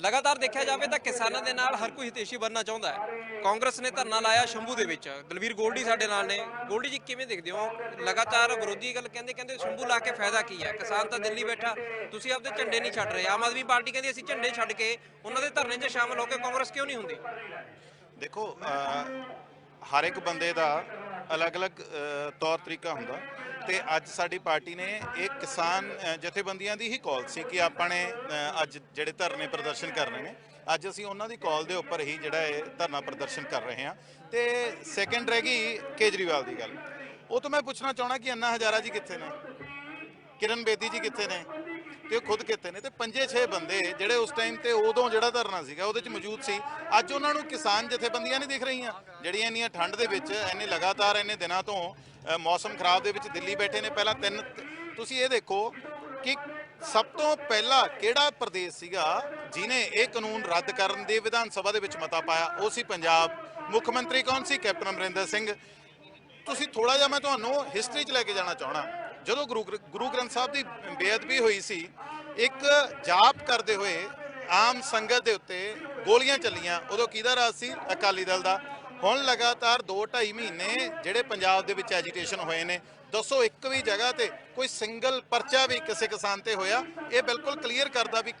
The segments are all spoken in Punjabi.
ਲਗਾਤਾਰ ਦੇਖਿਆ ਜਾਵੇ ਤਾਂ ਕਿਸਾਨਾਂ ਦੇ ਨਾਲ ਹਰ ਕੋਈ ਹਿਤੇਸ਼ੀ ਬਣਨਾ ਚਾਹੁੰਦਾ ਹੈ। ਕਾਂਗਰਸ ਨੇ ਧਰਨਾ ਲਾਇਆ ਸ਼ੰਭੂ ਦੇ ਵਿੱਚ। ਦਲਵੀਰ ਗੋਲਡੀ ਸਾਡੇ ਨਾਲ ਨੇ। ਗੋਲਡੀ ਜੀ, ਕਿਵੇਂ ਦੇਖਦੇ ਹੋ? ਲਗਾਤਾਰ ਵਿਰੋਧੀ ਗੱਲ ਕਹਿੰਦੇ ਕਹਿੰਦੇ ਸ਼ੰਭੂ ਲਾ ਕੇ ਫਾਇਦਾ ਕੀ ਹੈ? ਕਿਸਾਨ ਤਾਂ ਦਿੱਲੀ ਬੈਠਾ। ਤੁਸੀਂ ਆਪਦੇ ਝੰਡੇ ਨਹੀਂ ਛੱਡ ਰਹੇ। ਆਮ ਆਦਮੀ ਪਾਰਟੀ ਕਹਿੰਦੀ ਅਸੀਂ ਝੰਡੇ ਛੱਡ ਕੇ ਉਹਨਾਂ ਦੇ ਧਰਨੇ 'ਚ ਸ਼ਾਮਲ ਹੋ ਕੇ ਕਾਂਗਰਸ ਕਿਉਂ ਨਹੀਂ ਹੁੰਦੀ? ਦੇਖੋ ਹਰ ਇੱਕ ਬੰਦੇ ਦਾ ਅਲੱਗ-ਅਲੱਗ ਤੌਰ ਤਰੀਕਾ ਹੁੰਦਾ। ਤੇ ਅੱਜ ਸਾਡੀ ਪਾਰਟੀ ਨੇ ਇਹ ਕਿਸਾਨ ਜਥੇਬੰਦੀਆਂ ਦੀ ਹੀ ਕਾਲ ਸੀ ਕਿ ਆਪਾਂ ਨੇ ਅੱਜ ਜਿਹੜੇ ਧਰਨੇ ਪ੍ਰਦਰਸ਼ਨ ਕਰ ਰਹੇ ਨੇ। ਅੱਜ ਅਸੀਂ ਉਹਨਾਂ ਦੀ ਕਾਲ ਦੇ ਉੱਪਰ ਹੀ ਜਿਹੜਾ ਇਹ ਧਰਨਾ ਪ੍ਰਦਰਸ਼ਨ ਕਰ ਰਹੇ ਹਾਂ। ਤੇ ਸੈਕੰਡ ਰਹਿ ਗਈ ਕੇਜਰੀਵਾਲ ਦੀ ਗੱਲ। ਉਹ ਤੋਂ ਮੈਂ ਪੁੱਛਣਾ ਚਾਹਣਾ ਕਿ ਅੰਨਾ ਹਜ਼ਾਰਾ ਜੀ ਕਿੱਥੇ ਨੇ? ਕਿਰਨ ਬੇਦੀ ਜੀ ਕਿੱਥੇ ਨੇ? ਤੇ ਉਹ ਖੁਦ ਕਿੱਥੇ ਨੇ? ਤੇ ਪੰਜੇ ਛੇ ਬੰਦੇ ਜਿਹੜੇ ਉਸ ਟਾਈਮ ਤੇ ਉਦੋਂ ਜਿਹੜਾ ਧਰਨਾ ਸੀਗਾ, ਉਹਦੇ ਚ ਮੌਜੂਦ ਸੀ। ਅੱਜ ਉਹਨਾਂ ਨੂੰ ਕਿਸਾਨ ਜਥੇਬੰਦੀਆਂ ਨਹੀਂ ਦਿਖ ਰਹੀਆਂ। ਜਿਹੜੀਆਂ ਇੰਨੀਆਂ ਠੰਡ ਦੇ ਵਿੱਚ ਇੰਨੇ ਲਗਾਤਾਰ ਇੰਨੇ ਦਿਨਾਂ ਤੋਂ ਮੌਸਮ ਖਰਾਬ ਦੇ ਵਿੱਚ ਦਿੱਲੀ ਬੈਠੇ ਨੇ। ਪਹਿਲਾਂ ਤਿੰਨ, ਤੁਸੀਂ ਇਹ ਦੇਖੋ ਕਿ ਸਭ ਤੋਂ ਪਹਿਲਾਂ ਕਿਹੜਾ ਪ੍ਰਦੇਸ਼ ਸੀਗਾ ਜਿਨੇ ਇਹ ਕਾਨੂੰਨ ਰੱਦ ਕਰਨ ਦੇ ਵਿਧਾਨ ਸਭਾ ਦੇ ਵਿੱਚ ਮਤਾ ਪਾਇਆ? ਉਹ ਸੀ ਪੰਜਾਬ। ਮੁੱਖ ਮੰਤਰੀ ਕੌਣ ਸੀ? ਕੈਪਟਨ ਅਮਰਿੰਦਰ ਸਿੰਘ। ਤੁਸੀਂ ਥੋੜਾ ਜਿਹਾ ਮੈਂ ਤੁਹਾਨੂੰ ਹਿਸਟਰੀ 'ਚ ਲੈ ਕੇ ਜਾਣਾ ਚਾਹਣਾ ਜਦੋਂ ਗੁਰੂ ਗ੍ਰ- ਗੁਰੂ ਗ੍ਰੰਥ ਸਾਹਿਬ ਦੀ ਬੇਅਦਬੀ ਹੋਈ ਸੀ, ਇੱਕ ਜਾਪ ਕਰਦੇ ਹੋਏ ਆਮ ਸੰਗਤ ਦੇ ਉੱਤੇ ਗੋਲੀਆਂ ਚੱਲੀਆਂ। ਉਦੋਂ ਕਿਹਦਾ ਰਾਜ ਸੀ? ਅਕਾਲੀ ਦਲ ਦਾ। ਹੁਣ ਲਗਾਤਾਰ 2.5 ਮਹੀਨੇ ਜਿਹੜੇ ਪੰਜਾਬ ਦੇ ਵਿੱਚ ਐਜੀਟੇਸ਼ਨ ਹੋਏ ਨੇ ਦੱਸੋ ਇੱਕ ਵੀ ਜਗ੍ਹਾ ਤੇ ਕੋਈ ਸਿੰਗਲ ਪਰਚਾ ਵੀ ਕਿਸੇ ਕਿਸਾਨ ਤੇ ਹੋਇਆ, ਇਹ ਬਿਲਕੁਲ ਕਲੀਅਰ ਕਰਦਾ ਵੀ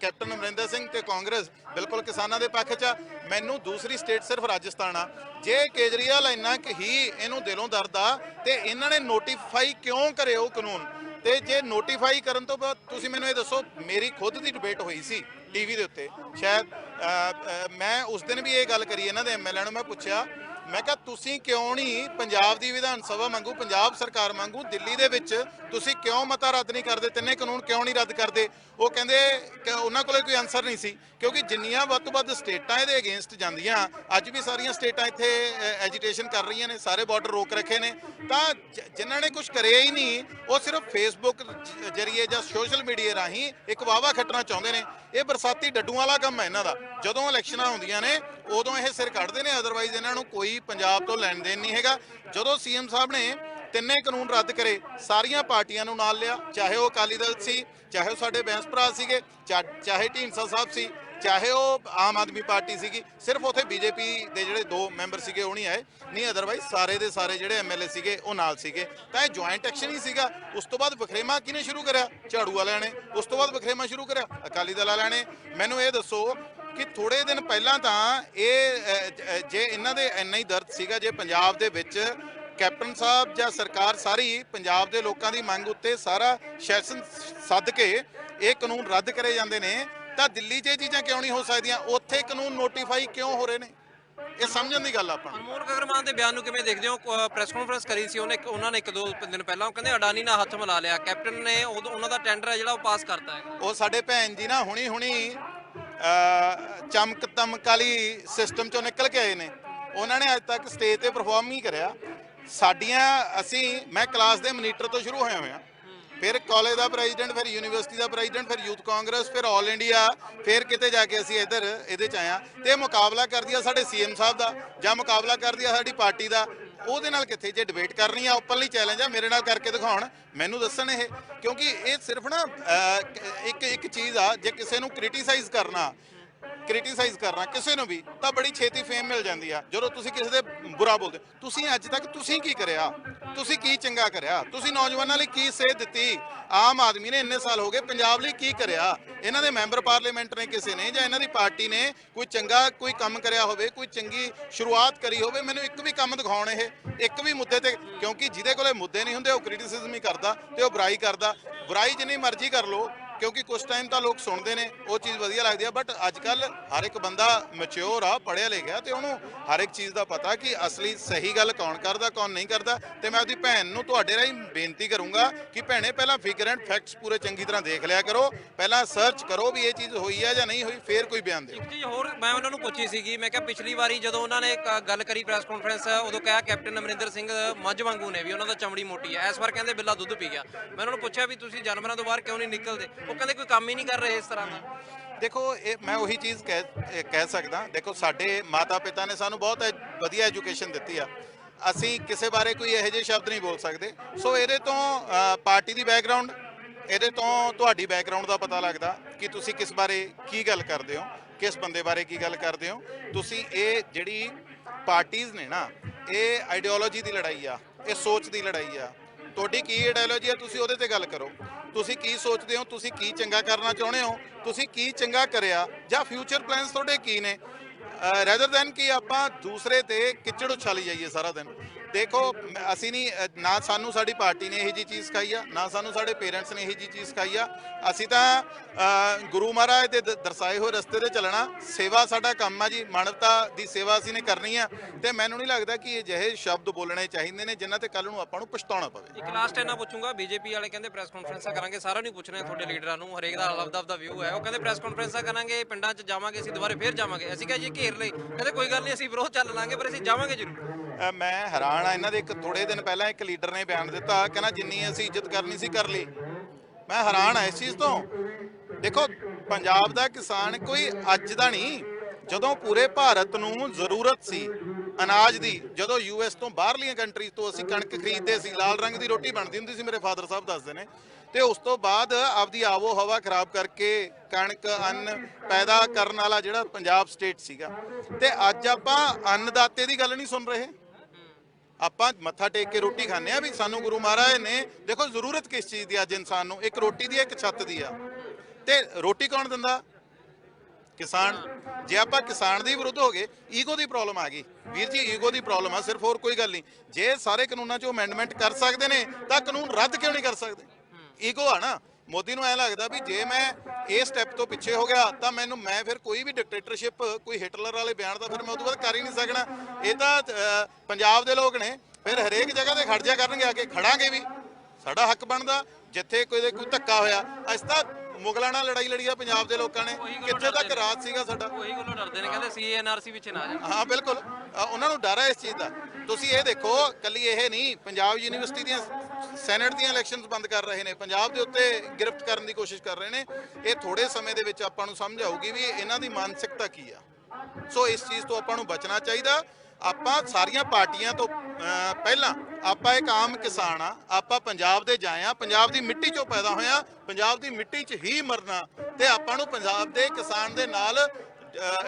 ਕੈਪਟਨ ਅਮਰਿੰਦਰ ਸਿੰਘ ਤੇ ਕਾਂਗਰਸ ਬਿਲਕੁਲ ਕਿਸਾਨਾਂ ਦੇ ਪੱਖ 'ਚ ਆ। ਮੈਨੂੰ ਦੂਸਰੀ ਸਟੇਟ ਸਿਰਫ ਰਾਜਸਥਾਨ ਆ। ਜੇ ਕੇਜਰੀਵਾਲ ਇੰਨਾ ਕਿ ਹੀ ਇਹਨੂੰ ਦਿਲੋਂ ਦਰਦ ਆ, ਤੇ ਇਹਨਾਂ ਨੇ ਨੋਟੀਫਾਈ ਕਿਉਂ ਕਰੇ ਉਹ ਕਾਨੂੰਨ? ਤੇ ਜੇ ਨੋਟੀਫਾਈ ਕਰਨ ਤੋਂ ਬਾਅਦ ਤੁਸੀਂ ਮੈਨੂੰ ਇਹ ਦੱਸੋ, ਮੇਰੀ ਖੁਦ ਦੀ ਡਿਬੇਟ ਹੋਈ ਸੀ ਟੀਵੀ ਦੇ ਉੱਤੇ। ਸ਼ਾਇਦ ਮੈਂ ਉਸ ਦਿਨ ਵੀ ਇਹ ਗੱਲ ਕਰੀ, ਇਹਨਾਂ ਦੇ ਐਮਐਲਏ ਨੂੰ ਮੈਂ ਪੁੱਛਿਆ ਮੈਂ ਕਿਹਾ, ਤੁਸੀਂ ਕਿਉਂ ਨਹੀਂ ਪੰਜਾਬ ਦੀ ਵਿਧਾਨ ਸਭਾ ਮੰਗੂ ਪੰਜਾਬ ਸਰਕਾਰ ਮੰਗੂ ਦਿੱਲੀ ਦੇ ਵਿੱਚ ਤੁਸੀਂ ਕਿਉਂ ਮਤਾ ਰੱਦ ਨਹੀਂ ਕਰਦੇ? ਤਿੰਨੇ ਕਾਨੂੰਨ ਕਿਉਂ ਨਹੀਂ ਰੱਦ ਕਰਦੇ? ਉਹ ਕਹਿੰਦੇ ਕਿ ਉਹਨਾਂ ਕੋਲੇ ਕੋਈ ਆਨਸਰ ਨਹੀਂ ਸੀ, ਕਿਉਂਕਿ ਜਿੰਨੀਆਂ ਵੱਧ ਤੋਂ ਵੱਧ ਸਟੇਟਾਂ ਇਹਦੇ ਅਗੇਂਸਟ ਜਾਂਦੀਆਂ, ਅੱਜ ਵੀ ਸਾਰੀਆਂ ਸਟੇਟਾਂ ਇੱਥੇ ਐਜੀਟੇਸ਼ਨ ਕਰ ਰਹੀਆਂ ਨੇ, ਸਾਰੇ ਬਾਰਡਰ ਰੋਕ ਰੱਖੇ ਨੇ। ਤਾਂ ਜ- ਜਿਨ੍ਹਾਂ ਨੇ ਕੁਝ ਕਰਿਆ ਹੀ ਨਹੀਂ, ਉਹ ਸਿਰਫ ਫੇਸਬੁੱਕ ਜਰੀਏ ਜਾਂ ਸੋਸ਼ਲ ਮੀਡੀਆ ਰਾਹੀਂ ਇੱਕ ਵਾਵਾ ਖੱਟਣਾ ਚਾਹੁੰਦੇ ਨੇ। ਇਹ ਬਰਸਾਤੀ ਡੱਡੂਆਂ ਵਾਲਾ ਕੰਮ ਹੈ ਇਹਨਾਂ ਦਾ। ਜਦੋਂ ਇਲੈਕਸ਼ਨਾਂ ਹੁੰਦੀਆਂ ਨੇ, ਉਦੋਂ ਇਹ ਸਿਰ ਕੱਢਦੇ ਨੇ ਅਦਰਵਾਈਜ਼ ਇਹਨਾਂ ਨੂੰ ਕੋਈ ਪੰਜਾਬ ਤੋਂ ਲੈਣ ਦੇਣ ਨਹੀਂ ਹੈਗਾ। ਜਦੋਂ ਸੀਐਮ ਸਾਹਿਬ ਨੇ ਤਿੰਨੇ ਕਾਨੂੰਨ ਰੱਦ ਕਰੇ, ਸਾਰੀਆਂ ਪਾਰਟੀਆਂ ਨੂੰ ਨਾਲ ਲਿਆ, ਚਾਹੇ ਉਹ ਅਕਾਲੀ ਦਲ ਸੀ, ਚਾਹੇ ਉਹ ਸਾਡੇ ਬੈਂਸ ਭਰਾ ਸੀਗੇ, ਚਾ- ਚਾਹੇ ਢੀਂਡਸਾ ਸਾਹਿਬ ਸੀ ਚਾਹੇ ਉਹ ਆਮ ਆਦਮੀ ਪਾਰਟੀ ਸੀਗੀ, ਸਿਰਫ ਉਥੇ ਬੀਜੇਪੀ ਦੇ ਜਿਹੜੇ ਦੋ ਮੈਂਬਰ ਸੀਗੇ, ਉਹ ਨਹੀਂ ਆਏ। ਨਹੀਂ ਅਦਰਵਾਈਜ਼ ਸਾਰੇ ਦੇ ਸਾਰੇ ਜਿਹੜੇ ਐਮਐਲਏ ਸੀਗੇ, ਉਹ ਨਾਲ ਸੀਗੇ। ਤਾਂ ਇਹ ਜੁਆਇੰਟ ਐਕਸ਼ਨ ਹੀ ਸੀਗਾ। ਉਸ ਤੋਂ ਬਾਅਦ ਵਖਰੇਮਾ ਕਿਹਨੇ ਸ਼ੁਰੂ ਕਰਿਆ? ਝਾੜੂ ਵਾਲਿਆਂ ਨੇ। ਉਸ ਤੋਂ ਬਾਅਦ ਵਖਰੇਮਾ ਸ਼ੁਰੂ ਕਰਿਆ, ਅਕਾਲੀ ਦਲ ਵਾਲਿਆਂ ਨੇ। ਮੈਨੂੰ ਇਹ ਦੱਸੋ ਕਿ ਥੋੜੇ ਦਿਨ ਪਹਿਲਾਂ ਤਾਂ ਇਹ ਜੇ ਇਹਨਾਂ ਦੇ ਇੰਨਾ ਹੀ ਦਰਦ ਸੀਗਾ, ਜੇ ਪੰਜਾਬ ਦੇ ਵਿੱਚ ਕੈਪਟਨ ਸਾਹਿਬ ਜਾਂ ਸਰਕਾਰ ਸਾਰੀ ਪੰਜਾਬ ਦੇ ਲੋਕਾਂ ਦੀ ਮੰਗ ਉੱਤੇ ਸਾਰਾ ਸੈਸ਼ਨ ਸੱਦ ਕੇ ਇਹ ਕਾਨੂੰਨ ਰੱਦ ਕਰੇ ਜਾਂਦੇ ਨੇ ਤਾਂ ਦਿੱਲੀ 'ਚ ਇਹ ਚੀਜ਼ਾਂ ਕਿਉਂ ਨਹੀਂ ਹੋ ਸਕਦੀਆਂ? ਉੱਥੇ ਕਾਨੂੰਨ ਨੋਟੀਫਾਈ ਕਿਉਂ ਹੋ ਰਹੇ ਨੇ? ਇਹ ਸਮਝਣ ਦੀ ਗੱਲ ਆਪਾਂ ਨੂੰ। ਅਨਮੋਲ ਅਗਰਵਾਲ ਦੇ ਬਿਆਨ ਨੂੰ ਕਿਵੇਂ ਦੇਖਦੇ ਹੋ? ਪ੍ਰੈਸ ਕਾਨਫਰੰਸ ਕਰੀ ਸੀ ਉਹਨੇ ਉਹਨਾਂ ਨੇ ਇੱਕ ਦੋ ਦਿਨ ਪਹਿਲਾਂ ਉਹ ਕਹਿੰਦੇ ਅਡਾਨੀ ਨਾਲ ਹੱਥ ਮਿਲਾ ਲਿਆ। ਕੈਪਟਨ ਨੇ ਉਦੋਂ ਉਹਨਾਂ ਦਾ ਟੈਂਡਰ ਹੈ ਜਿਹੜਾ ਉਹ ਪਾਸ ਕਰਤਾ ਹੈ ਉਹ ਸਾਡੇ ਭੈਣ ਜੀ ਨਾ ਹੁਣੀ ਹੁਣੀ ਚਮਕ ਦਮਕ ਵਾਲੀ ਸਿਸਟਮ ਚੋਂ ਨਿਕਲ ਕੇ ਆਏ ਨੇ। ਉਹਨਾਂ ਨੇ ਅੱਜ ਤੱਕ ਸਟੇਜ ਤੇ ਪਰਫਾਰਮ ਨਹੀਂ ਕਰਿਆ। ਸਾਡੀਆਂ ਅਸੀਂ ਮੈਂ ਕਲਾਸ ਦੇ ਮਨੀਟਰ ਤੋਂ ਸ਼ੁਰੂ ਹੋਏ ਹੋਏ ਆ ਫਿਰ ਕਾਲਜ ਦਾ ਪ੍ਰੈਜ਼ੀਡੈਂਟ, ਫਿਰ ਯੂਨੀਵਰਸਿਟੀ ਦਾ ਪ੍ਰੈਜ਼ੀਡੈਂਟ, ਫਿਰ ਯੂਥ ਕਾਂਗਰਸ, ਫਿਰ ਆਲ ਇੰਡੀਆ, ਫਿਰ ਕਿਤੇ ਜਾ ਕੇ ਅਸੀਂ ਇੱਧਰ ਇਹਦੇ ਚ ਆਇਆ ਤੇ ਇਹ ਮੁਕਾਬਲਾ ਕਰਦੀ ਆ ਸਾਡੇ ਸੀਐਮ ਸਾਹਿਬ ਦਾ, ਜਾਂ ਮੁਕਾਬਲਾ ਕਰਦੀ ਆ ਸਾਡੀ ਪਾਰਟੀ ਦਾ, ਉਹਦੇ ਨਾਲ ਕਿੱਥੇ ਜੇ ਡਿਬੇਟ ਕਰਨੀ ਆ ਓਪਨਲੀ ਚੈਲੰਜ ਆ, ਮੇਰੇ ਨਾਲ ਕਰਕੇ ਦਿਖਾਉਣ, ਮੈਨੂੰ ਦੱਸਣ ਇਹ। ਕਿਉਂਕਿ ਇਹ ਸਿਰਫ ਨਾ ਇੱਕ ਇੱਕ ਚੀਜ਼ ਆ, ਜੇ ਕਿਸੇ ਨੂੰ ਕ੍ਰਿਟੀਸਾਈਜ਼ ਕਰਨਾ ਕ੍ਰਿਟੀਸਾਈਜ਼ ਕਰਨਾ ਕਿਸੇ ਨੂੰ ਵੀ, ਤਾਂ ਬੜੀ ਛੇਤੀ ਫੇਮ ਮਿਲ ਜਾਂਦੀ ਆ। ਜਦੋਂ ਤੁਸੀਂ ਕਿਸੇ ਦੇ ਬੁਰਾ ਬੋਲਦੇ, ਤੁਸੀਂ ਅੱਜ ਤੱਕ ਤੁਸੀਂ ਕੀ ਕਰਿਆ? ਤੁਸੀਂ ਕੀ ਚੰਗਾ ਕਰਿਆ? ਤੁਸੀਂ ਨੌਜਵਾਨਾਂ ਲਈ ਕੀ ਸੇਧ ਦਿੱਤੀ? ਆਮ ਆਦਮੀ ਨੇ ਇੰਨੇ ਸਾਲ ਹੋ ਗਏ, ਪੰਜਾਬ ਲਈ ਕੀ ਕਰਿਆ? ਇਹਨਾਂ ਦੇ ਮੈਂਬਰ ਪਾਰਲੀਮੈਂਟ ਨੇ ਕਿਸੇ ਨੇ ਜਾਂ ਇਹਨਾਂ ਦੀ ਪਾਰਟੀ ਨੇ ਕੋਈ ਚੰਗਾ ਕੋਈ ਕੰਮ ਕਰਿਆ ਹੋਵੇ, ਕੋਈ ਚੰਗੀ ਸ਼ੁਰੂਆਤ ਕਰੀ ਹੋਵੇ, ਮੈਨੂੰ ਇੱਕ ਵੀ ਕੰਮ ਦਿਖਾਉਣ ਇਹ, ਇੱਕ ਵੀ ਮੁੱਦੇ ਤੇ, ਕਿਉਂਕਿ ਜਿਹਦੇ ਕੋਲੇ ਮੁੱਦੇ ਨਹੀਂ ਹੁੰਦੇ, ਉਹ ਕ੍ਰਿਟਿਸਿਜ਼ਮ ਹੀ ਕਰਦਾ ਤੇ ਉਹ ਬੁਰਾਈ ਕਰਦਾ। ਬੁਰਾਈ ਜਿੰਨੀ ਮਰਜ਼ੀ ਕਰ ਲੋ ਕਿਉਂਕਿ ਕੁਝ ਟਾਈਮ ਤਾਂ ਲੋਕ ਸੁਣਦੇ ਨੇ, ਉਹ ਚੀਜ਼ ਵਧੀਆ ਲੱਗਦੀ ਆ ਬਟ ਅੱਜ ਕੱਲ ਹਰ ਇੱਕ ਬੰਦਾ ਮੈਚੁਰ ਆ, ਪੜ੍ਹਿਆ ਲਿਖਿਆ, ਤੇ ਉਹਨੂੰ ਹਰ ਇੱਕ ਚੀਜ਼ ਦਾ ਪਤਾ ਕਿ ਅਸਲੀ ਸਹੀ ਗੱਲ ਕੌਣ ਕਰਦਾ, ਕੌਣ ਨਹੀਂ ਕਰਦਾ, ਤੇ ਮੈਂ ਆਪਦੀ ਭੈਣ ਨੂੰ ਤੁਹਾਡੇ ਰਾਹੀਂ ਬੇਨਤੀ ਕਰੂੰਗਾ ਕਿ ਭੈਣੇ, ਪਹਿਲਾਂ ਫਿਗਰ ਐਂਡ ਫੈਕਟਸ ਪੂਰੇ ਚੰਗੀ ਤਰ੍ਹਾਂ ਦੇਖ ਲਿਆ ਕਰੋ, ਪਹਿਲਾਂ ਸਰਚ ਕਰੋ ਵੀ ਇਹ ਚੀਜ਼ ਹੋਈ ਹੈ ਜਾਂ ਨਹੀਂ ਹੋਈ, ਫੇਰ ਕੋਈ ਬਿਆਨ ਦਿਓ। ਇੱਕ ਚੀਜ਼ ਹੋਰ ਮੈਂ ਉਹਨਾਂ ਨੂੰ ਪੁੱਛੀ ਸੀਗੀ, ਮੈਂ ਕਿਹਾ ਪਿਛਲੀ ਵਾਰੀ ਜਦੋਂ ਉਹਨਾਂ ਨੇ ਕ- ਗੱਲ ਕਰੀ ਪ੍ਰੈਸ ਕਾਨਫਰੰਸ ਉਦੋਂ ਕਿਹਾ ਕੈਪਟਨ ਅਮਰਿੰਦਰ ਸਿੰਘ ਮੱਝ ਵਾਂਗੂ ਨੇ ਵੀ ਉਹਨਾਂ ਦਾ ਚਮੜੀ ਮੋਟੀ ਹੈ ਇਸ ਵਾਰ ਕਹਿੰਦੇ ਬਿੱਲਾ ਦੁੱਧ ਪੀ ਗਿਆ। ਮੈਂ ਉਹਨਾਂ ਨੂੰ ਪੁੱਛਿਆ ਵੀ ਤੁਸੀਂ ਜਾਨਵਰਾਂ ਤੋਂ ਬਾਹਰ ਕਿਉਂ ਨਹੀਂ ਨਿਕਲਦੇ? ਉਹ ਕਹਿੰਦੇ ਕੋਈ ਕੰਮ ਹੀ ਨਹੀਂ ਕਰ ਰਹੇ ਇਸ ਤਰ੍ਹਾਂ ਦਾ। ਦੇਖੋ, ਇਹ ਮੈਂ ਉਹੀ ਚੀਜ਼ ਕਹਿ ਕਹਿ ਸਕਦਾ। ਦੇਖੋ, ਸਾਡੇ ਮਾਤਾ ਪਿਤਾ ਨੇ ਸਾਨੂੰ ਬਹੁਤ ਵਧੀਆ ਐਜੂਕੇਸ਼ਨ ਦਿੱਤੀ ਆ। ਅਸੀਂ ਕਿਸੇ ਬਾਰੇ ਕੋਈ ਇਹੋ ਜਿਹੇ ਸ਼ਬਦ ਨਹੀਂ ਬੋਲ ਸਕਦੇ। ਸੋ ਇਹਦੇ ਤੋਂ ਪਾਰਟੀ ਦੀ ਬੈਕਗ੍ਰਾਉਂਡ ਇਹਦੇ ਤੋਂ ਤੁਹਾਡੀ ਬੈਕਗ੍ਰਾਉਂਡ ਦਾ ਪਤਾ ਲੱਗਦਾ ਕਿ ਤੁਸੀਂ ਕਿਸ ਬਾਰੇ ਕੀ ਗੱਲ ਕਰਦੇ ਹੋ, ਕਿਸ ਬੰਦੇ ਬਾਰੇ ਕੀ ਗੱਲ ਕਰਦੇ ਹੋ। ਤੁਸੀਂ ਇਹ ਜਿਹੜੀ ਪਾਰਟੀਆਂ ਨੇ ਨਾ, ਇਹ ਆਈਡੀਓਲੋਜੀ ਦੀ ਲੜਾਈ ਆ, ਇਹ ਸੋਚ ਦੀ ਲੜਾਈ ਆ। ਤੁਹਾਡੀ ਕੀ ਆਈਡੀਓਲੋਜੀ ਹੈ? ਤੁਸੀਂ ਉਹਦੇ ਤੇ ਗੱਲ ਕਰੋ। ਤੁਸੀਂ ਕੀ ਸੋਚਦੇ ਹੋ? ਤੁਸੀਂ ਕੀ ਚੰਗਾ ਕਰਨਾ ਚਾਹੁੰਦੇ ਹੋ? ਤੁਸੀਂ ਕੀ ਚੰਗਾ ਕਰਿਆ? ਜਾਂ ਫਿਊਚਰ ਪਲਾਨਸ ਤੁਹਾਡੇ ਕੀ ਨੇ? ਰੈਦਰ ਦੈਨ ਕਿ ਆਪਾਂ ਦੂਸਰੇ ਤੇ ਕਿਚੜ ਉਛਾਲੀ ਜਾਈਏ ਸਾਰਾ ਦਿਨ। ਦੇਖੋ ਅਸੀਂ ਨਹੀਂ ਨਾ ਸਾਨੂੰ ਸਾਡੀ ਪਾਰਟੀ ਨੇ ਇਹੋ ਜੀ ਚੀਜ਼ ਸਿਖਾਈ ਆ, ਨਾ ਸਾਨੂੰ ਸਾਡੇ ਪੇਰੈਂਟਸ ਨੇ ਇਹੋ ਜੀ ਚੀਜ਼ ਸਿਖਾਈ ਆ। ਅਸੀਂ ਤਾਂ ਗੁਰੂ ਮਹਾਰਾਜ ਦੇ ਦਰਸਾਏ ਹੋਏ ਰਸਤੇ ਤੇ ਚੱਲਣਾ, ਸੇਵਾ ਸਾਡਾ ਕੰਮ ਆ ਜੀ, ਮਾਨਵਤਾ ਦੀ ਸੇਵਾ ਅਸੀਂ ਨੇ ਕਰਨੀ ਆ। ਤੇ ਮੈਨੂੰ ਨਹੀਂ ਲੱਗਦਾ ਕਿ ਇਹ ਜਿਹੇ ਸ਼ਬਦ ਬੋਲਣੇ ਚਾਹੀਦੇ ਨੇ, ਜਿਨ੍ਹਾਂ ਤੇ ਕੱਲ ਨੂੰ ਆਪਾਂ ਨੂੰ ਪਛਤਾਉਣਾ ਪਵੇ। ਇੱਕ ਲਾਸਟ ਇਹਨਾਂ ਪੁੱਛੂੰਗਾ, ਬੀਜੇਪੀ ਵਾਲੇ ਕਹਿੰਦੇ ਪ੍ਰੈਸ ਕਾਨਫਰੰਸਾਂ ਕਰਾਂਗੇ, ਸਾਰਿਆਂ ਨੂੰ ਹੀ ਪੁੱਛ ਰਹੇ ਤੁਹਾਡੇ ਲੀਡਰਾਂ ਨੂੰ, ਹਰੇਕ ਦਾ ਅਲੱਗ ਦਾ ਵਿਊ ਹੈ। ਉਹ ਕਹਿੰਦੇ ਪ੍ਰੈਸ ਕਾਨਫਰੰਸਾਂ ਕਰਾਂਗੇ, ਪਿੰਡਾਂ 'ਚ ਜਾਵਾਂਗੇ, ਅਸੀਂ ਦੁਬਾਰੇ ਫੇਰ ਜਾਵਾਂਗੇ। ਅਸੀਂ ਕਿਹਾ ਜੀ ਘੇਰ ਲਈ, ਕਹਿੰਦੇ ਕੋਈ ਗੱਲ ਨਹੀਂ, ਅਸੀਂ ਵਿਰੋਧ ਚੱਲ ਲਾਂਗੇ, ਪਰ ਅਸੀਂ ਜਾਵਾਂਗੇ ਜ਼ਰੂਰ। ਮੈਂ ਹੈਰਾਨ ਆ, ਇਹਨਾਂ ਦੇ ਇੱਕ ਥੋੜੇ ਦਿਨ ਪਹਿਲਾਂ ਇੱਕ ਲੀਡਰ ਨੇ ਬਿਆਨ ਦਿੱਤਾ, ਕਹਿੰਦਾ ਜਿੰਨੀ ਅਸੀਂ ਇੱਜ਼ਤ ਕਰਨੀ ਸੀ ਕਰ ਲਈ। ਮੈਂ ਹੈਰਾਨ ਆ ਇਸ ਚੀਜ਼ ਤੋਂ। ਦੇਖੋ, ਪੰਜਾਬ ਦਾ ਕਿਸਾਨ ਕੋਈ ਅੱਜ ਦਾ ਨਹੀਂ, ਜਦੋਂ ਪੂਰੇ ਭਾਰਤ ਨੂੰ ਜ਼ਰੂਰਤ ਸੀ, ਅਨਾਜ ਦੀ, ਜਦੋਂ ਯੂਐਸ ਤੋਂ ਬਾਹਰਲੀਆਂ ਕੰਟਰੀਜ਼ ਤੋਂ ਅਸੀਂ ਕਣਕ ਖਰੀਦਦੇ ਸੀ, ਲਾਲ ਰੰਗ ਦੀ ਰੋਟੀ ਬਣਦੀ ਹੁੰਦੀ ਸੀ, ਮੇਰੇ ਫਾਦਰ ਸਾਹਿਬ ਦੱਸਦੇ ਨੇ। ਤੇ ਉਸ ਤੋਂ ਬਾਅਦ ਆਪਦੀ ਆਵੋ ਹਵਾ ਖਰਾਬ ਕਰਕੇ ਕਣਕ, ਅੰਨ ਪੈਦਾ ਕਰਨ ਵਾਲਾ ਜਿਹੜਾ ਪੰਜਾਬ ਸਟੇਟ ਸੀਗਾ। ਤੇ ਅੱਜ ਆਪਾਂ ਅੰਨਦਾਤੇ ਦੀ ਗੱਲ ਨਹੀਂ ਸੁਣ ਰਹੇ। ਆਪਾਂ ਮੱਥਾ ਟੇਕ ਕੇ ਰੋਟੀ ਖਾਂਦੇ ਆ ਵੀ ਸਾਨੂੰ ਗੁਰੂ ਮਹਾਰਾਜ ਨੇ ਦੇਖੋ ਜ਼ਰੂਰਤ ਕਿਸ ਚੀਜ਼ ਦੀ ਅੱਜ ਇਨਸਾਨ ਨੂੰ ਇੱਕ ਰੋਟੀ ਦੀ ਆ, ਇੱਕ ਛੱਤ ਦੀ ਆ। ਤੇ ਰੋਟੀ ਕੌਣ ਦਿੰਦਾ? ਕਿਸਾਨ। ਜੇ ਆਪਾਂ ਕਿਸਾਨ ਦੇ ਵਿਰੁੱਧ ਹੋ ਗਏ ਈਗੋ ਦੀ ਪ੍ਰੋਬਲਮ ਆ ਗਈ। ਵੀਰ ਜੀ ਈਗੋ ਦੀ ਪ੍ਰੋਬਲਮ ਆ ਸਿਰਫ ਹੋਰ ਕੋਈ ਗੱਲ ਨਹੀਂ। ਜੇ ਸਾਰੇ ਕਾਨੂੰਨਾਂ 'ਚ ਅਮੈਂਡਮੈਂਟ ਕਰ ਸਕਦੇ ਨੇ ਤਾਂ ਕਾਨੂੰਨ ਰੱਦ ਕਿਉਂ ਨਹੀਂ ਕਰ ਸਕਦੇ? ਈਗੋ ਆ ਨਾ। ਮੋਦੀ ਨੂੰ ਐ ਲੱਗਦਾ ਵੀ ਜੇ ਮੈਂ ਇਹ ਸਟੈਪ ਤੋਂ ਪਿੱਛੇ ਹੋ ਗਿਆ ਤਾਂ ਮੈਨੂੰ ਮੈਂ ਫਿਰ ਕੋਈ ਵੀ ਡਿਕਟੇਟਰਸ਼ਿਪ ਕੋਈ ਹਿਟਲਰ ਵਾਲੇ ਬਿਆਨ ਦਾ ਫਿਰ ਮੈਂ ਉਹ ਤੋਂ ਬਾਅਦ ਕਰ ਹੀ ਨਹੀਂ ਸਕਣਾ। ਇਹ ਤਾਂ ਪੰਜਾਬ ਦੇ ਲੋਕ ਨੇ ਫਿਰ ਹਰੇਕ ਜਗ੍ਹਾ ਤੇ ਖੜ ਜਾ ਕਰਨਗੇ ਆ ਕੇ ਖੜਾਂਗੇ ਵੀ। ਸਾਡਾ ਹੱਕ ਬਣਦਾ ਜਿੱਥੇ ਕੋਈ ਦੇ ਕੋਈ ਧੱਕਾ ਹੋਇਆ। ਅਸੀਂ ਤਾਂ ਮੁਗਲਾਂ ਨਾਲ ਲੜਾਈ ਲੜੀ ਆ ਪੰਜਾਬ ਦੇ ਲੋਕਾਂ ਨੇ। ਕਿੱਥੇ ਤੱਕ। ਰਾਜ ਸੀਗਾ ਸਾਡਾ? ਉਹੀ ਗੱਲੋਂ ਡਰਦੇ ਨੇ ਕਹਿੰਦੇ ਸੀਐਨਆਰਸੀ ਵਿੱਚ ਨਾ ਜਾ ਹਾਂ ਬਿਲਕੁਲ। ਉਹਨਾਂ ਨੂੰ ਡਰ ਹੈ ਇਸ ਚੀਜ਼ ਦਾ। ਤੁਸੀਂ ਇਹ ਦੇਖੋ ਕੱਲੀ ਇਹ ਨਹੀਂ ਪੰਜਾਬ ਯੂਨੀਵਰਸਿਟੀ ਦੀਆਂ ਸੈਨੇਟ ਦੀਆਂ ਇਲੈਕਸ਼ਨਸ ਬੰਦ ਕਰ ਰਹੇ ਨੇ, ਪੰਜਾਬ ਦੇ ਉੱਤੇ ਗ੍ਰਿਫਤ ਕਰਨ ਦੀ ਕੋਸ਼ਿਸ਼ ਕਰ ਰਹੇ ਨੇ। ਇਹ ਥੋੜੇ ਸਮੇਂ ਦੇ ਵਿੱਚ ਆਪਾਂ ਨੂੰ ਸਮਝ ਆਊਗੀ ਵੀ ਇਹਨਾਂ ਦੀ ਮਾਨਸਿਕਤਾ ਕੀ ਆ। ਸੋ ਇਸ ਚੀਜ਼ ਤੋਂ ਆਪਾਂ ਨੂੰ ਬਚਣਾ ਚਾਹੀਦਾ। ਆਪਾਂ ਸਾਰੀਆਂ ਪਾਰਟੀਆਂ ਤੋਂ ਪਹਿਲਾਂ ਆਪਾਂ ਇੱਕ ਆਮ ਕਿਸਾਨ ਆ, ਆਪਾਂ ਪੰਜਾਬ ਦੇ ਜਾਏ ਆ, ਪੰਜਾਬ ਦੀ ਮਿੱਟੀ ਚੋਂ ਪੈਦਾ ਹੋਇਆ, ਪੰਜਾਬ ਦੀ ਮਿੱਟੀ 'ਚ ਹੀ ਮਰਨਾ ਤੇ ਆਪਾਂ ਨੂੰ ਪੰਜਾਬ ਦੇ ਕਿਸਾਨ ਦੇ ਨਾਲ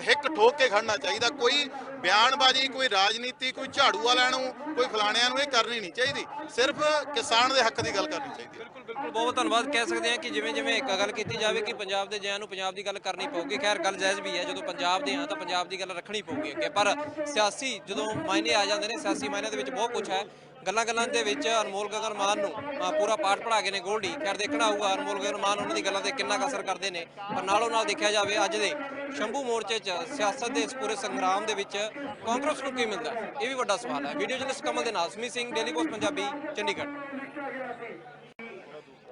ਹਿੱਕ ਠੋਕ ਕੇ ਖੜਨਾ ਚਾਹੀਦਾ। ਕੋਈ ਬਿਆਨਬਾਜ਼ੀ, ਕੋਈ ਰਾਜਨੀਤੀ, ਕੋਈ ਝਾੜੂ ਵਾਲਿਆਂ ਨੂੰ, ਕੋਈ ਫਲਾਣਿਆਂ ਨੂੰ ਇਹ ਕਰਨੀ ਨਹੀਂ ਚਾਹੀਦੀ। ਸਿਰਫ ਕਿਸਾਨ ਦੇ ਹੱਕ ਦੀ ਗੱਲ ਕਰਨੀ ਚਾਹੀਦੀ ਬਿਲਕੁਲ ਬਿਲਕੁਲ। ਬਹੁਤ ਧੰਨਵਾਦ। ਕਹਿ ਸਕਦੇ ਹਾਂ ਕਿ ਜਿਵੇਂ ਜਿਵੇਂ ਇੱਕ ਗੱਲ ਕੀਤੀ ਜਾਵੇ ਕਿ ਪੰਜਾਬ ਦੇ ਜੈਨ ਨੂੰ ਪੰਜਾਬ ਦੀ ਗੱਲ ਕਰਨੀ ਪਊਗੀ। ਖੈਰ, ਗੱਲ ਜਾਇਜ਼ ਵੀ ਹੈ। ਜਦੋਂ ਪੰਜਾਬ ਦੇ ਆ ਤਾਂ ਪੰਜਾਬ ਦੀ ਗੱਲ ਰੱਖਣੀ ਪਊਗੀ ਅੱਗੇ। ਪਰ ਸਿਆਸੀ ਜਦੋਂ ਮਾਇਨੇ ਆ ਜਾਂਦੇ ਨੇ, ਸਿਆਸੀ ਮਾਇਨੇ ਦੇ ਵਿੱਚ ਬਹੁਤ ਕੁਝ ਹੈ। ਗੱਲਾਂ ਗੱਲਾਂ ਦੇ ਵਿੱਚ ਅਨਮੋਲ ਗਗਨ ਮਾਨ ਨੂੰ ਪੂਰਾ ਪਾਠ ਪੜਾ ਗਏ ਨੇ ਗੋਲਡੀ। ਖੈਰ, ਦੇਖਣਾ ਹੋਊਗਾ ਅਨਮੋਲ ਗਗਨ ਮਾਨ ਉਹਨਾਂ ਦੀ ਗੱਲਾਂ ਤੇ ਕਿੰਨਾ ਕੁ ਅਸਰ ਕਰਦੇ ਨੇ। ਪਰ ਨਾਲੋਂ ਨਾਲ ਦੇਖਿਆ ਜਾਵੇ, ਅੱਜ ਦੇ ਸ਼ੰਭੂ ਮੋਰਚੇ 'ਚ ਸਿਆਸਤ ਦੇ ਇਸ ਪੂਰੇ ਸੰਗਰਾਮ ਦੇ ਵਿੱਚ ਕਾਂਗਰਸ ਨੂੰ ਕੀ ਮਿਲਦਾ? ਇਹ ਵੀ ਵੱਡਾ ਸਵਾਲ ਹੈ। ਵੀਡੀਓ ਜਰਨਲਿਸਟ ਕਮਲ ਦੇ ਨਾਲ ਸਮੀ ਸਿੰਘ, ਡੇਲੀ ਪੋਸਟ, ਪੰਜਾਬੀ, ਚੰਡੀਗੜ੍ਹ।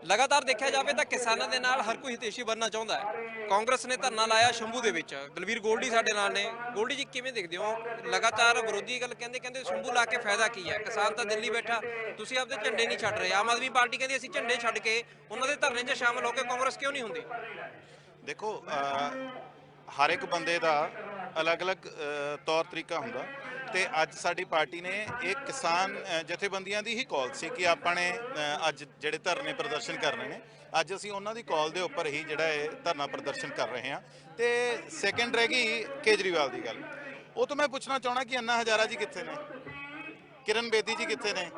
ਲਗਾਤਾਰ ਦੇਖਿਆ ਜਾਵੇ ਤਾਂ ਕਿਸਾਨਾਂ ਦੇ ਨਾਲ ਹਰ ਕੋਈ ਹਿਤੇਸ਼ੀ ਬਣਨਾ ਚਾਹੁੰਦਾ ਹੈ। ਕਾਂਗਰਸ ਨੇ ਧਰਨਾ ਲਾਇਆ ਸ਼ੰਭੂ ਦੇ ਵਿੱਚ। ਦਲਵੀਰ ਗੋਲਡੀ ਸਾਡੇ ਨਾਲ ਨੇ। ਗੋਲਡੀ ਜੀ, ਕਿਵੇਂ ਦੇਖਦੇ ਹੋ? ਲਗਾਤਾਰ ਵਿਰੋਧੀ ਗੱਲ ਕਹਿੰਦੇ ਕਹਿੰਦੇ ਸ਼ੰਭੂ ਲਾ ਕੇ ਫਾਇਦਾ ਕੀ ਹੈ? ਕਿਸਾਨ ਤਾਂ ਦਿੱਲੀ ਬੈਠਾ। ਤੁਸੀਂ ਆਪਦੇ ਝੰਡੇ ਨਹੀਂ ਛੱਡ ਰਹੇ। ਆਮ ਆਦਮੀ ਪਾਰਟੀ ਕਹਿੰਦੀ ਅਸੀਂ ਝੰਡੇ ਛੱਡ ਕੇ ਉਹਨਾਂ ਦੇ ਧਰਨੇ 'ਚ ਸ਼ਾਮਲ ਹੋ ਕੇ ਕਾਂਗਰਸ ਕਿਉਂ ਨਹੀਂ ਹੁੰਦੀ? ਦੇਖੋ ਹਰ ਇੱਕ ਬੰਦੇ ਦਾ ਅਲੱਗ-ਅਲੱਗ ਤੌਰ ਤਰੀਕਾ ਹੁੰਦਾ। ਤੇ ਅੱਜ ਸਾਡੀ ਪਾਰਟੀ ਨੇ ਇਹ ਕਿਸਾਨ ਜਥੇਬੰਦੀਆਂ ਦੀ ਹੀ ਕਾਲ ਸੀ ਕਿ ਆਪਾਂ ਨੇ ਅੱਜ ਜਿਹੜੇ ਧਰਨੇ ਪ੍ਰਦਰਸ਼ਨ ਕਰ ਰਹੇ ਨੇ, ਅੱਜ ਅਸੀਂ ਉਹਨਾਂ ਦੀ ਕਾਲ ਦੇ ਉੱਪਰ ਹੀ ਜਿਹੜਾ ਇਹ ਧਰਨਾ ਪ੍ਰਦਰਸ਼ਨ ਕਰ ਰਹੇ ਹਾਂ। ਤੇ ਸੈਕੰਡ ਰਹਿ ਗਈ ਕੇਜਰੀਵਾਲ ਦੀ ਗੱਲ। ਉਹ ਤੋਂ ਮੈਂ ਪੁੱਛਣਾ ਚਾਹਣਾ ਕਿ ਅੰਨਾ ਹਜ਼ਾਰਾ ਜੀ ਕਿੱਥੇ ਨੇ? ਕਿਰਨ ਬੇਦੀ ਜੀ ਕਿੱਥੇ ਨੇ?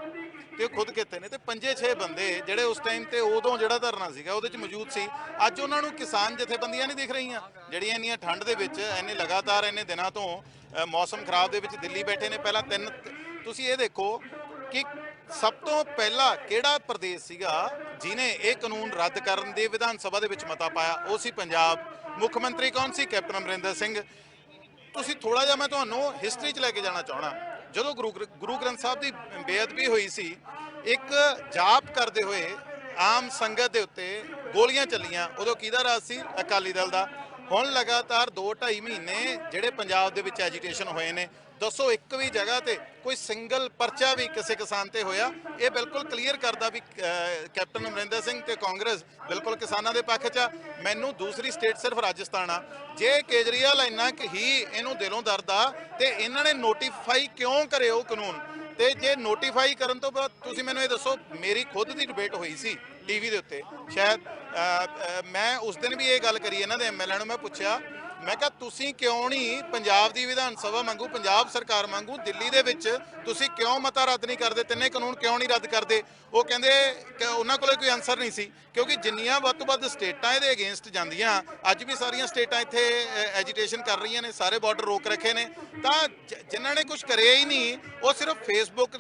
ਤੇ ਉਹ ਖੁਦ ਕਿੱਥੇ ਨੇ ਤੇ ਪੰਜੇ ਛੇ ਬੰਦੇ ਜਿਹੜੇ ਉਸ ਟਾਈਮ ਤੇ ਉਦੋਂ ਜਿਹੜਾ ਧਰਨਾ ਸੀਗਾ ਉਹਦੇ ਚ ਮੌਜੂਦ ਸੀ। ਅੱਜ ਉਹਨਾਂ ਨੂੰ ਕਿਸਾਨ ਜਥੇਬੰਦੀਆਂ ਨਹੀਂ ਦਿਖ ਰਹੀਆਂ। ਜਿਹੜੀਆਂ ਇੰਨੀਆਂ ਠੰਡ ਦੇ ਵਿੱਚ ਇੰਨੇ ਲਗਾਤਾਰ ਇੰਨੇ ਦਿਨਾਂ ਤੋਂ ਮੌਸਮ ਖਰਾਬ ਦੇ ਵਿੱਚ ਦਿੱਲੀ ਬੈਠੇ ਨੇ। ਪਹਿਲਾਂ ਤਿੰਨ ਤੁਸੀਂ ਇਹ ਦੇਖੋ ਕਿ ਸਭ ਤੋਂ ਪਹਿਲਾਂ ਕਿਹੜਾ ਪ੍ਰਦੇਸ਼ ਸੀਗਾ ਜਿਨੇ ਇਹ ਕਾਨੂੰਨ ਰੱਦ ਕਰਨ ਦੇ ਵਿਧਾਨ ਸਭਾ ਦੇ ਵਿੱਚ ਮਤਾ ਪਾਇਆ? ਉਹ ਸੀ ਪੰਜਾਬ। ਮੁੱਖ ਮੰਤਰੀ ਕੌਣ ਸੀ? ਕੈਪਟਨ ਅਮਰਿੰਦਰ ਸਿੰਘ। ਤੁਸੀਂ ਥੋੜਾ ਜਿਹਾ ਮੈਂ ਤੁਹਾਨੂੰ ਹਿਸਟਰੀ 'ਚ ਲੈ ਕੇ ਜਾਣਾ ਚਾਹਣਾ ਜਦੋਂ ਗੁਰੂ ਗ੍ਰ- ਗੁਰੂ ਗ੍ਰੰਥ ਸਾਹਿਬ ਦੀ ਬੇਅਦਬੀ ਹੋਈ ਸੀ, ਇੱਕ ਜਾਪ ਕਰਦੇ ਹੋਏ ਆਮ ਸੰਗਤ ਦੇ ਉੱਤੇ ਗੋਲੀਆਂ ਚੱਲੀਆਂ। ਉਦੋਂ ਕਿਹਦਾ ਰਾਜ ਸੀ? ਅਕਾਲੀ ਦਲ ਦਾ। ਹੁਣ ਲਗਾਤਾਰ 2.5 ਮਹੀਨੇ ਜਿਹੜੇ ਪੰਜਾਬ ਦੇ ਵਿੱਚ ਐਜੀਟੇਸ਼ਨ ਹੋਏ ਨੇ ਦੱਸੋ ਇੱਕ ਵੀ ਜਗ੍ਹਾ ਤੇ ਕੋਈ ਸਿੰਗਲ ਪਰਚਾ ਵੀ ਕਿਸੇ ਕਿਸਾਨ ਤੇ ਹੋਇਆ, ਇਹ ਬਿਲਕੁਲ ਕਲੀਅਰ ਕਰਦਾ ਵੀ ਕੈਪਟਨ ਅਮਰਿੰਦਰ ਸਿੰਘ ਤੇ ਕਾਂਗਰਸ ਬਿਲਕੁਲ ਕਿਸਾਨਾਂ ਦੇ ਪੱਖ 'ਚ ਆ। ਮੈਨੂੰ ਦੂਸਰੀ ਸਟੇਟ ਸਿਰਫ ਰਾਜਸਥਾਨ ਆ। ਜੇ ਕੇਜਰੀਵਾਲ ਇੰਨਾ ਕੁ ਹੀ ਇਹਨੂੰ ਦਿਲੋਂ ਦਰਦ ਆ ਤੇ ਇਹਨਾਂ ਨੇ ਨੋਟੀਫਾਈ ਕਿਉਂ ਕਰੇ ਉਹ ਕਾਨੂੰਨ? ਤੇ ਜੇ ਨੋਟੀਫਾਈ ਕਰਨ ਤੋਂ ਬਾਅਦ ਤੁਸੀਂ ਮੈਨੂੰ ਇਹ ਦੱਸੋ, ਮੇਰੀ ਖੁਦ ਦੀ ਡਿਬੇਟ ਹੋਈ ਸੀ ਟੀਵੀ ਦੇ ਉੱਤੇ। ਸ਼ਾਇਦ ਮੈਂ ਉਸ ਦਿਨ ਵੀ ਇਹ ਗੱਲ ਕਰੀ, ਇਹਨਾਂ ਦੇ ਐਮਐਲਏ ਨੂੰ ਮੈਂ ਪੁੱਛਿਆ ਮੈਂ ਕਿਹਾ ਤੁਸੀਂ ਕਿਉਂ ਨਹੀਂ ਪੰਜਾਬ ਦੀ ਵਿਧਾਨ ਸਭਾ ਮੰਗੂ ਪੰਜਾਬ ਸਰਕਾਰ ਮੰਗੂ ਦਿੱਲੀ ਦੇ ਵਿੱਚ ਤੁਸੀਂ ਕਿਉਂ ਮਤਾ ਰੱਦ ਨਹੀਂ ਕਰਦੇ? ਤਿੰਨੇ ਕਾਨੂੰਨ ਕਿਉਂ ਨਹੀਂ ਰੱਦ ਕਰਦੇ? ਉਹ ਕਹਿੰਦੇ ਕਿ ਉਹਨਾਂ ਕੋਲੇ ਕੋਈ ਆਨਸਰ ਨਹੀਂ ਸੀ, ਕਿਉਂਕਿ ਜਿੰਨੀਆਂ ਵੱਧ ਤੋਂ ਵੱਧ ਸਟੇਟਾਂ ਇਹਦੇ ਅਗੇਂਸਟ ਜਾਂਦੀਆਂ, ਅੱਜ ਵੀ ਸਾਰੀਆਂ ਸਟੇਟਾਂ ਇੱਥੇ ਐਜੀਟੇਸ਼ਨ ਕਰ ਰਹੀਆਂ ਨੇ, ਸਾਰੇ ਬਾਰਡਰ ਰੋਕ ਰੱਖੇ ਨੇ। ਤਾਂ ਜ- ਜਿਨ੍ਹਾਂ ਨੇ ਕੁਝ ਕਰਿਆ ਹੀ ਨਹੀਂ, ਉਹ ਸਿਰਫ ਫੇਸਬੁੱਕ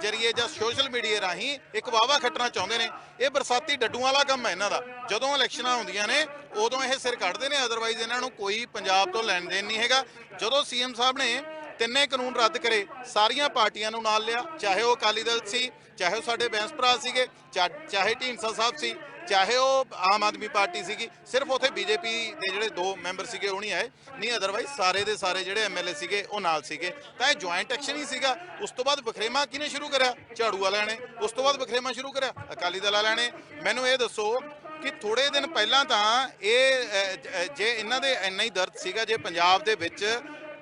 ਜਰੀਏ ਜਾਂ ਸੋਸ਼ਲ ਮੀਡੀਆ ਰਾਹੀਂ ਇੱਕ ਵਾਵਾ ਖੱਟਣਾ ਚਾਹੁੰਦੇ ਨੇ। ਇਹ ਬਰਸਾਤੀ ਡੱਡੂਆਂ ਵਾਲਾ ਕੰਮ ਹੈ ਇਹਨਾਂ ਦਾ। ਜਦੋਂ ਇਲੈਕਸ਼ਨਾਂ ਹੁੰਦੀਆਂ ਨੇ, ਉਦੋਂ ਇਹ ਸਿਰ ਕੱਢਦੇ ਨੇ ਅਦਰਵਾਈਜ਼ ਇਹਨਾਂ ਨੂੰ ਕੋਈ ਪੰਜਾਬ ਤੋਂ ਲੈਣ ਦੇਣ ਨਹੀਂ ਹੈਗਾ। ਜਦੋਂ ਸੀਐਮ ਸਾਹਿਬ ਨੇ ਤਿੰਨੇ ਕਾਨੂੰਨ ਰੱਦ ਕਰੇ, ਸਾਰੀਆਂ ਪਾਰਟੀਆਂ ਨੂੰ ਨਾਲ ਲਿਆ, ਚਾਹੇ ਉਹ ਅਕਾਲੀ ਦਲ ਸੀ, ਚਾਹੇ ਉਹ ਸਾਡੇ ਬੈਂਸ ਭਰਾ ਸੀਗੇ ਚਾਹੇ ਢੀਂਡਸਾ ਸਾਹਿਬ ਸੀ, ਚਾਹੇ ਉਹ ਆਮ ਆਦਮੀ ਪਾਰਟੀ ਸੀਗੀ, ਸਿਰਫ ਉਥੇ ਬੀਜੇਪੀ ਦੇ ਜਿਹੜੇ ਦੋ ਮੈਂਬਰ ਸੀਗੇ, ਉਹ ਨਹੀਂ ਆਏ। ਨਹੀਂ ਅਦਰਵਾਈਜ਼ ਸਾਰੇ ਦੇ ਸਾਰੇ ਜਿਹੜੇ ਐਮਐਲਏ ਸੀਗੇ, ਉਹ ਨਾਲ ਸੀਗੇ। ਤਾਂ ਇਹ ਜੁਆਇੰਟ ਐਕਸ਼ਨ ਹੀ ਸੀਗਾ। ਉਸ ਤੋਂ ਬਾਅਦ ਬਖਰੇਮਾ ਕਿਹਨੇ ਸ਼ੁਰੂ ਕਰਿਆ? ਝਾੜੂ ਵਾਲਿਆਂ ਨੇ। ਉਸ ਤੋਂ ਬਾਅਦ ਬਖਰੇਮਾ ਸ਼ੁਰੂ ਕਰਿਆ, ਅਕਾਲੀ ਦਲ ਵਾਲਿਆਂ ਨੇ। ਮੈਨੂੰ ਇਹ ਦੱਸੋ ਕਿ ਥੋੜੇ ਦਿਨ ਪਹਿਲਾਂ ਤਾਂ ਇਹ ਜ- ਇਹਨਾਂ ਦੇ ਇੰਨਾ ਹੀ ਦਰਦ ਸੀਗਾ ਜੇ ਪੰਜਾਬ ਦੇ ਵਿੱਚ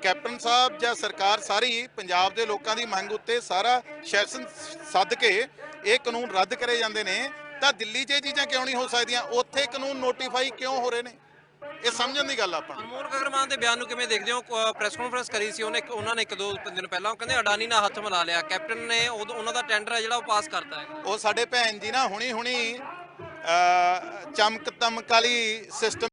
ਕੈਪਟਨ ਸਾਹਿਬ ਜਾਂ ਸਰਕਾਰ ਸਾਰੀ ਪੰਜਾਬ ਦੇ ਲੋਕਾਂ ਦੀ ਮੰਗ ਉੱਤੇ ਸਾਰਾ ਸੈਸ਼ਨ ਸੱਦ ਕੇ ਇਹ ਕਾਨੂੰਨ ਰੱਦ ਕਰੇ ਜਾਂਦੇ ਨੇ ਤਾਂ ਦਿੱਲੀ 'ਚ ਇਹ ਚੀਜ਼ਾਂ ਕਿਉਂ ਨਹੀਂ ਹੋ ਸਕਦੀਆਂ? ਉੱਥੇ ਕਾਨੂੰਨ ਨੋਟੀਫਾਈ ਕਿਉਂ ਹੋ ਰਹੇ ਨੇ? ਇਹ ਸਮਝਣ ਦੀ ਗੱਲ ਆਪਾਂ। ਅਨਮੋਲ ਅਗਰਵਾਲ ਦੇ ਬਿਆਨ ਨੂੰ ਕਿਵੇਂ ਦੇਖਦੇ ਹੋ? ਪ੍ਰੈਸ ਕਾਨਫਰੰਸ ਕਰੀ ਸੀ ਉਹਨੇ ਉਹਨਾਂ ਨੇ ਇੱਕ ਦੋ ਦਿਨ ਪਹਿਲਾਂ ਉਹ ਕਹਿੰਦੇ ਅਡਾਨੀ ਨਾਲ ਹੱਥ ਮਿਲਾ ਲਿਆ। ਕੈਪਟਨ ਨੇ ਉਹਨਾਂ ਦਾ ਟੈਂਡਰ ਹੈ ਜਿਹੜਾ ਉਹ ਪਾਸ ਕਰਤਾ ਹੈ। ਉਹ ਸਾਡੇ ਭੈਣ ਜੀ ਨਾ ਹੁਣੀ ਹੁਣੀ ਚਮਕ ਤਮਕ ਵਾਲੀ ਸਿਸਟਮ